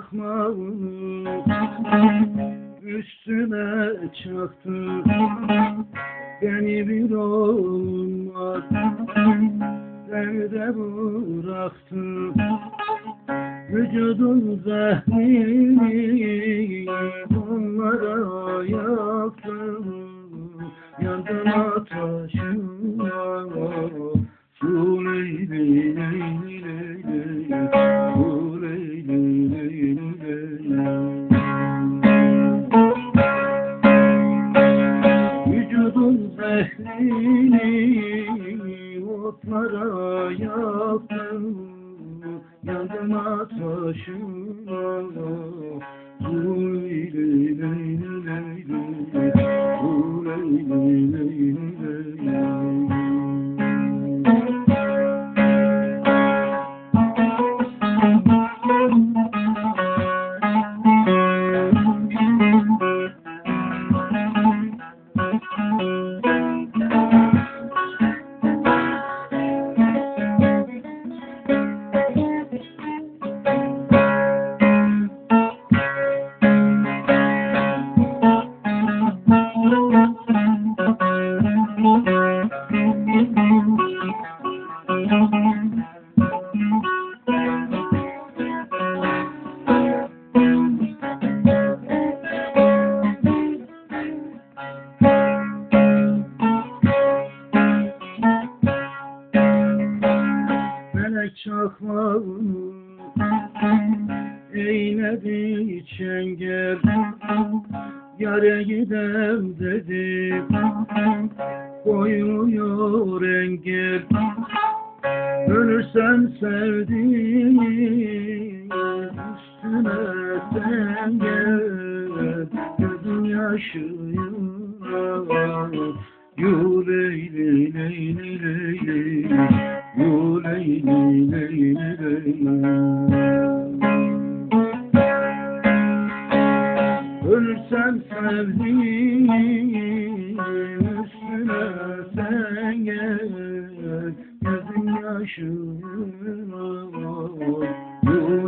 Felek çakmağını üstüme çaktı Beni bir olmaz. Derde bıraktı Vücudun zehrini Onlara yaktım Yandım ateşine Su leyli leyli Zehrini otlara yaktım Yandım ateşine çakmağını eyledi çengel Yare gidem dedi. Koyuyor engel. Ölürsem sevdiğim üstüne sen gel. Gözüm yaşıyor. Yu leyli leyli leyli Yu Ölsem sevdiğim üstüne sen gel. Gözüm yaşıyor Yu